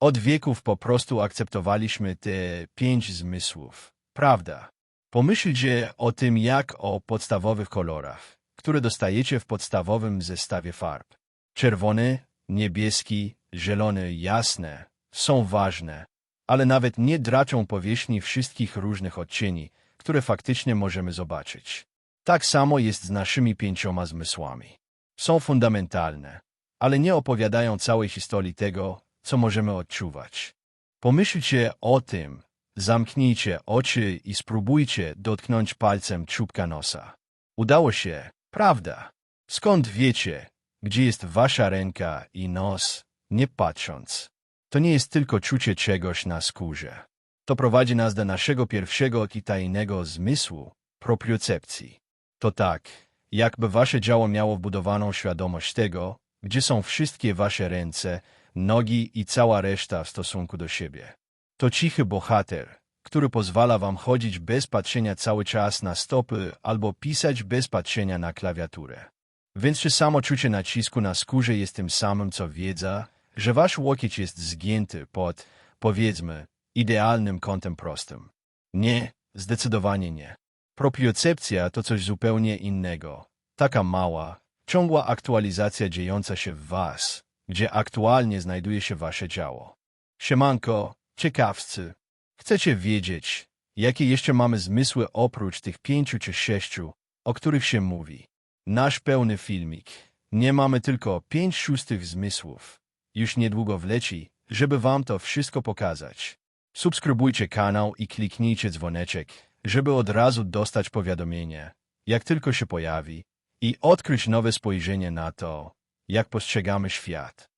Od wieków po prostu akceptowaliśmy te pięć zmysłów. Prawda? Pomyślcie o tym jak o podstawowych kolorach, które dostajecie w podstawowym zestawie farb. Czerwony, niebieski, zielony, jasne są ważne, ale nawet nie draczą powierzchni wszystkich różnych odcieni, które faktycznie możemy zobaczyć. Tak samo jest z naszymi pięcioma zmysłami. Są fundamentalne, ale nie opowiadają całej historii tego, co możemy odczuwać. Pomyślcie o tym, zamknijcie oczy i spróbujcie dotknąć palcem czubka nosa. Udało się, prawda? Skąd wiecie, gdzie jest wasza ręka i nos, nie patrząc? To nie jest tylko czucie czegoś na skórze. To prowadzi nas do naszego pierwszego i tajnego zmysłu, propriocepcji. To tak, jakby wasze ciało miało wbudowaną świadomość tego, gdzie są wszystkie wasze ręce, nogi i cała reszta w stosunku do siebie. To cichy bohater, który pozwala wam chodzić bez patrzenia cały czas na stopy albo pisać bez patrzenia na klawiaturę. Więc czy samo czucie nacisku na skórze jest tym samym co wiedza, że wasz łokieć jest zgięty pod, powiedzmy, idealnym kątem prostym? Nie, zdecydowanie nie. Propiocepcja to coś zupełnie innego. Taka mała, ciągła aktualizacja dziejąca się w was, gdzie aktualnie znajduje się wasze ciało. Siemanko, ciekawscy. Chcecie wiedzieć, jakie jeszcze mamy zmysły oprócz tych pięciu czy sześciu, o których się mówi? Nasz pełny filmik. Nie mamy tylko pięć szóstych zmysłów. Już niedługo wleci, żeby wam to wszystko pokazać. Subskrybujcie kanał i kliknijcie dzwoneczek, żeby od razu dostać powiadomienie, jak tylko się pojawi, i odkryć nowe spojrzenie na to, jak postrzegamy świat.